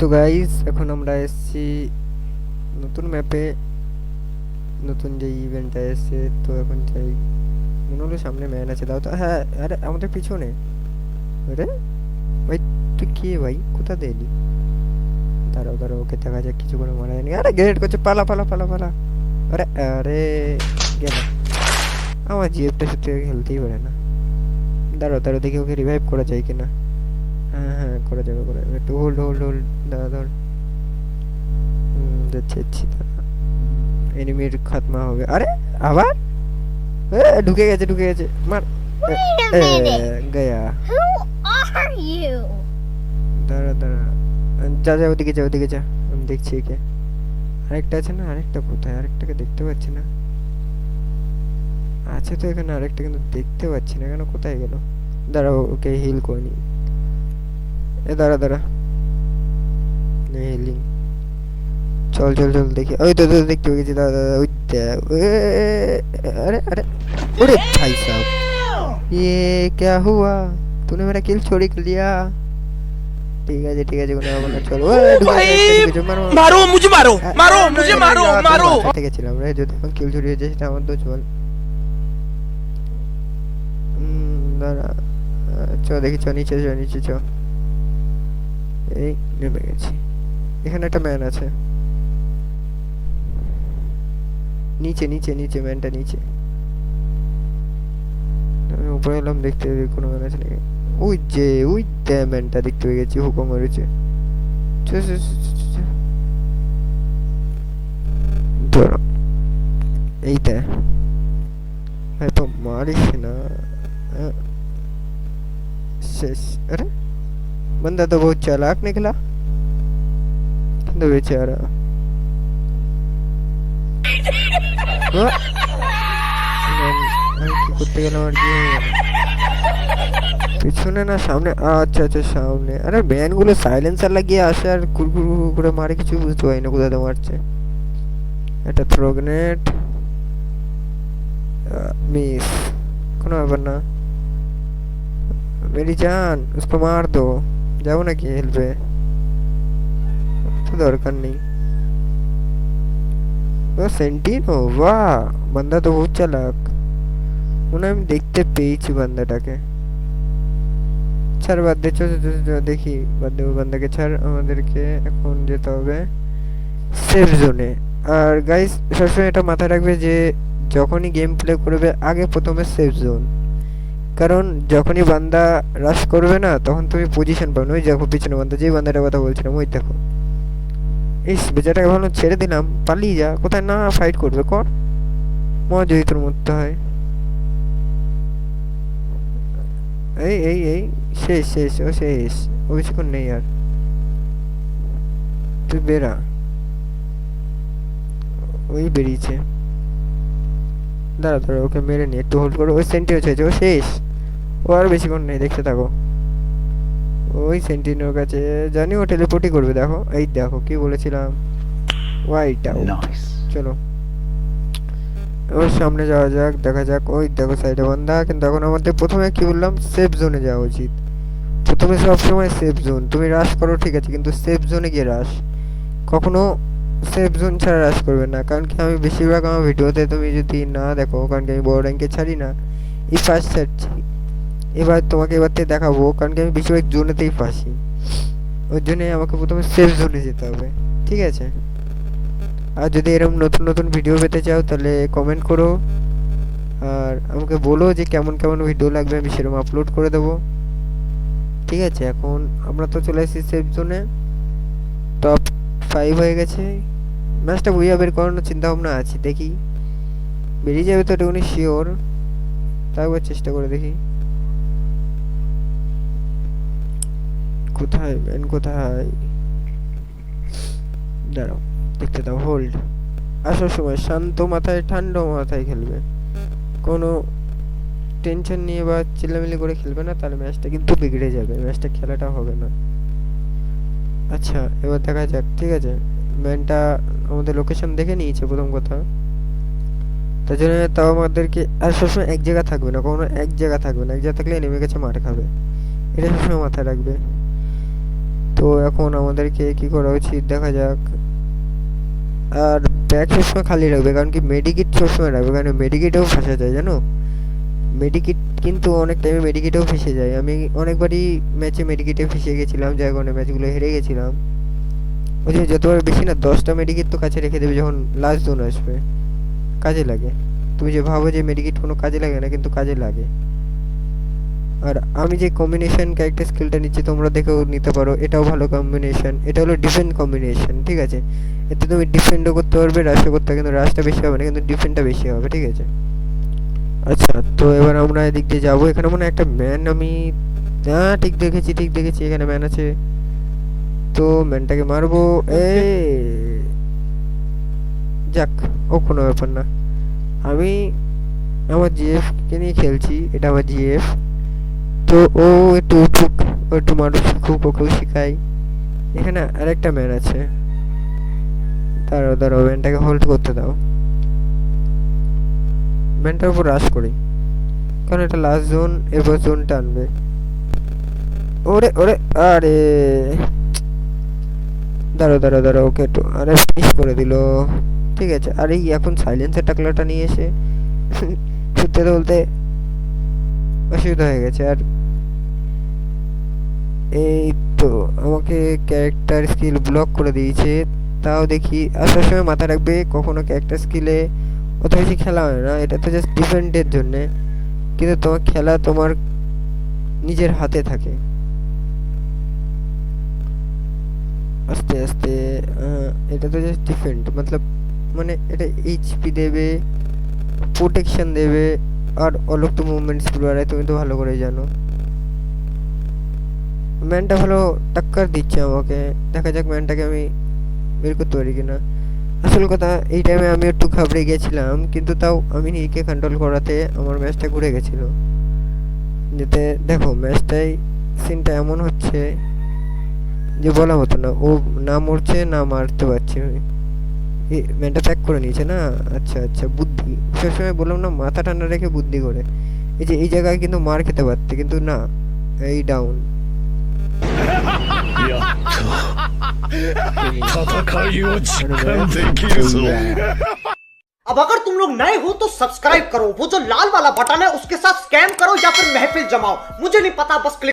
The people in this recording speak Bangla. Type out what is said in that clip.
তো গাইস এখন আমরা এসেছি নতুন ম্যাপে নতুন যে ইভেন্টটা এসেছে, তো এখন চাই মনে হলো সামনে ম্যান আছে, দাও তো হ্যাঁ আরে আমাদের পিছনে। আরে? ভাই তুই কে ভাই? কোথা দিয়ে এলি? দাঁড়াও দাঁড়াও, ওকে দেখা যাক কিছু করে মারা যায়নি আরে গ্রেড করছে, পালা পালা পালা পালা। আরে আরে, গেল। আমার জিএফটা সত্যি খেলতেই পারে না। দাঁড়াও দাঁড়াও, দেখি ওকে রিভাইভ করা যায় কিনা। হ্যাঁ হ্যাঁ করা যাবে করা যাবে একটু হোল্ড হোল্ড হোল্ড দাঁড়া ধর। যাচ্ছি যাচ্ছি এনিমির খাতমা হবে। আরে আবার? ঢুকে গেছে ঢুকে গেছে। মার. গয়া? দাঁড়া দাঁড়া। যা যা ওদিকে যা ওদিকে যা। আমি দেখছি একে। আরেকটা আছে না? আরেকটা কোথায়? আরেকটাকে দেখতে পাচ্ছি না। আছে তো এখানে আরেকটা কিন্তু দেখতে পাচ্ছি না। কেন কোথায় গেল? দাঁড়াও ওকে হিল করে নি এ দাঁড়া দাঁড়া হিলিং চল চল চল দেখি ওই তো তো দেখতে পেয়ে গেছি দাঁড়া দাঁড়া ওই দেখ এ, अरे अरे अरे भाई साहब ये क्या हुआ तूने मेरा किल चोरी कर लिया ঠিক আছে ঠিক আছে কোনো ব্যাপার না চলো ওই, ঢুকে भाई গেছে, ঢুকে গেছে, মারো, মারো। मारो मुझे मारो আ- मारो আ- मुझे না, मारो না, না, मारो বাঁচাতে গেছিলাম রে যদি এখন কিল চুরি হয়েছে সেটা আমার তো চল উম, দাঁড়া আহ, চ দেখি চ নিচে চ নিচে চ এই নেমে গেছি। এখানে একটা ম্যান আছে। নিচে নিচে নিচে ম্যানটা নিচে। আমি উপরে এলাম দেখতে দেখি কোনো ম্যান আছে নাকি? ওই যে ওই দে ম্যানটা দেখতে পেয়ে গেছি হুকুম মেরেছে। চ চ চ, চ, চ, চ। ধরো। এই দে তো মারিস না। শেষ। अरे बंदा तो बहुत चालाक निकला কিন্তু বেচারা আহ! ম্যান, আমি কি করতে গেলাম আর কি হয়ে গেল? পিছনে না সামনে আচ্ছা আচ্ছা সামনে আরে ভ্যানগুলো সাইলেন্সার লাগিয়ে আসে আর কুরকুর করে মারে কিছু বুঝতে পারি না কোথাতে মারছে একটা থ্রো গ্রেনেড মিস কোনো ব্যাপার না मेरी जान उसको मार दो যাব নাকি হেল্পে তো দরকার নেই। ও সেন্টিনো বাহ! বান্দা তো বহুত চালাক। মনে আমি দেখতে পেয়েছি বান্দাটাকে। ছাড়, বাদ দে দেখি। বাদ দে ওই বান্দাকে ছাড়, আমাদেরকে এখন যেতে হবে সেফ জোনে আর গাইস সবসময় এটা মাথায় রাখবে যে, যখনই গেম প্লে করবে, আগে প্রথমে সেফ জোন কারণ যখনই বান্দা রাশ করবে না, তখন তুমি পজিশন পাবে না। ওই দেখো, পিছনে বান্দা, যেই বান্দাটার কথা বলছিলাম, ওই দেখো। এই বেচাটাকে ভালো ছেড়ে দিলাম, পালিয়ে যা, কোথায় না ফাইট করবে, কর। মজা যদি তোর মরতে হয়। এই এই এই, শেষ শেষ, ও শেষ। ও বেশিক্ষণ নেই আর। তুই বেরা ওই বেরিয়েছে। দাঁড়া দাঁড়া, ওকে মেরে নিয়ে একটু হোল্ড করো। ওই সেন্টি হচ্ছে ও শেষ। ও আর বেশিক্ষণ নেই দেখতে থাকো। ওই সেন্টিনোর কাছে জানি ও টেলিপোর্টই করবে দেখো। এই দেখো কি বলেছিলাম? হোয়াইট চলো। ওর সামনে যাওয়া যাক দেখা যাক। ওই দেখো সাইডে বন্ধা। কিন্তু এখন আমাদের প্রথমে কি বললাম? সেফ জোনে যাওয়া উচিত। প্রথমে সবসময় সেফ জোন তুমি রাশ করো ঠিক আছে কিন্তু সেফ জোনে গিয়ে রাশ কখনো সেফ জোন ছাড়া রাশ করবে না। কারণ কি আমি বেশিরভাগ আমার ভিডিওতে তুমি যদি না দেখো কারণ কি আমি বড় র্যাঙ্কে ছাড়ি না। এই ফার্স্ট ছাড়ছি এবার তোমাকে এবার থেকে দেখাবো, কারণ কি আমি বেশিরভাগ জোনেতেই ফাঁসি। ওই জন্যে আমাকে প্রথমে সেফ জোনে যেতে হবে, ঠিক আছে? আর যদি এরকম নতুন নতুন ভিডিও পেতে চাও, তাহলে কমেন্ট করো। আর আমাকে বলো যে কেমন কেমন ভিডিও লাগবে, আমি সেরকম আপলোড করে দেবো। ঠিক আছে, এখন আমরা তো চলে এসেছি সেফ জোনে টপ ফাইভ হয়ে গেছে। ম্যাচটা বুঝিয়ে বের করানোর চিন্তা ভাবনা আছে, দেখি। বেরিয়ে যাবে তো এটা উনি শিওর একবার চেষ্টা করে দেখি। কোথায় ম্যান কোথায়? দাঁড়াও, দেখতে দাও হোল্ড আসার সময় শান্ত মাথায়, ঠান্ডা মাথায় খেলবে। কোনো টেনশন নিয়ে বা চিল্লামিল্লি করে খেলবে না, তাহলে ম্যাচটা কিন্তু বিগড়ে যাবে ম্যাচটা খেলাটা হবে না। আচ্ছা এবার দেখা যাক, ঠিক আছে? ম্যানটা আমাদের লোকেশন দেখে নিয়েছে, প্রথম কথা। তার জন্য তাও আমাদেরকে আর সবসময় এক জায়গা থাকবে না, কোনো এক জায়গা থাকবে না, এক জায়গা থাকলে নেমে গেছে মার খাবে। এটা সবসময় মাথায় রাখবে। তো এখন আমাদেরকে কি করা উচিত? দেখা যাক। আর ব্যাগ সবসময় খালি রাখবে, কারণ কি মেডিকিট সবসময় রাখবে, কারণ মেডিকিটেও ফাঁসা যায়, জানো? মেডিকিট কিন্তু অনেক টাইমে মেডিকিটেও ফেসে যায়। আমি অনেকবারই ম্যাচে মেডিকিটে ফেসে গেছিলাম, যার কারণে ম্যাচগুলো হেরে গেছিলাম। যে যতবার বেশি না, দশটা মেডিকিট তো কাছে রেখে দেবে যখন লাস্ট জোন আসবে। কাজে লাগে। তুমি যে ভাবো যে মেডিকিট কোনো কাজে লাগে না, কিন্তু কাজে লাগে। আর আমি যে কম্বিনেশন ক্যারেক্টার স্কিলটা নিচ্ছি তোমরা দেখেও নিতে পারো এটাও ভালো কম্বিনেশন এটা হলো ডিফেন্ড কম্বিনেশন ঠিক আছে? এতে তুমি ডিফেন্ডও করতে পারবে রাশও করতে কিন্তু রাশটা বেশি হবে না কিন্তু ডিফেন্ডটা বেশি হবে ঠিক আছে? আচ্ছা তো এবার আমরা এদিক দিয়ে যাব এখানে মনে হয় একটা ম্যান আমি হ্যাঁ ঠিক দেখেছি ঠিক দেখেছি এখানে ম্যান আছে। তো ম্যানটাকে মারবো এ যাক ও কোনো ব্যাপার না। আমি আমার জিএফ কে নিয়ে খেলছি এটা আমার জিএফ তো ও একটু উঠুক, ও একটু মানুষ ওকেও শিখাই এখানে আরেকটা ম্যান আছে। দাঁড়াও দাঁড়াও ম্যানটাকে হোল্ড করতে দাও। ম্যানটার উপর রাশ করি। কারণ এটা লাস্ট জোন এবার জোন টানবে ওরে ওরে, আরে! দাঁড়াও দাঁড়াও দাঁড়াও, ওকে একটু আরে ফিনিশ করে দিল। ঠিক আছে, আর এখন সাইলেন্সের টাকলাটা নিয়ে এসে সত্যি বলতে অসুবিধা হয়ে গেছে। আর এই তো আমাকে ক্যারেক্টার স্কিল ব্লক করে দিয়েছে। তাও দেখি, আসার সময় মাথায় রাখবে, কখনো ক্যারেক্টার স্কিলে অত বেশি খেলা হয় না, এটা তো জাস্ট ডিফেন্ডের জন্যে। কিন্তু তোমার খেলা তোমার নিজের হাতে থাকে। আস্তে আস্তে এটা তো জাস্ট ডিফেন্ড মতলব মানে এটা এইচপি দেবে প্রোটেকশন দেবে, আর অল অফ দ্য মুভমেন্টসগুলো আর তুমি তো ভালো করে জানো। ম্যানটা ভালো টাক্কার দিচ্ছে আমাকে। দেখা যাক ম্যানটাকে আমি বের করতে পারি কিনা। আসল কথা, এই টাইমে আমি একটু ঘাবড়ে গেছিলাম, কিন্তু তাও আমি নিজেকে কন্ট্রোল করাতে আমার ম্যাচটা ঘুরে গেছিল। যেতে দেখো ম্যাচটাই সিনটা এমন হচ্ছে যে বলা হতো না, ও না মরছে, না মারতে পারছে। আমি ম্যানটা প্যাক করে নিয়েছে না? আচ্ছা আচ্ছা বুদ্ধি। সবসময় বললাম না, মাথা ঠান্ডা রেখে বুদ্ধি করে। এই যে, এই জায়গায় কিন্তু মার খেতে পারতে, কিন্তু না, এই ডাউন 戦いを実感できるぞ अब अगर तुम लोग नए हो तो सब्सक्राइब करो वो जो लाल वाला बटन है उसके साथ स्कैम करो या फिर महफिल जमाओ मुझे नहीं पता बस क्लिक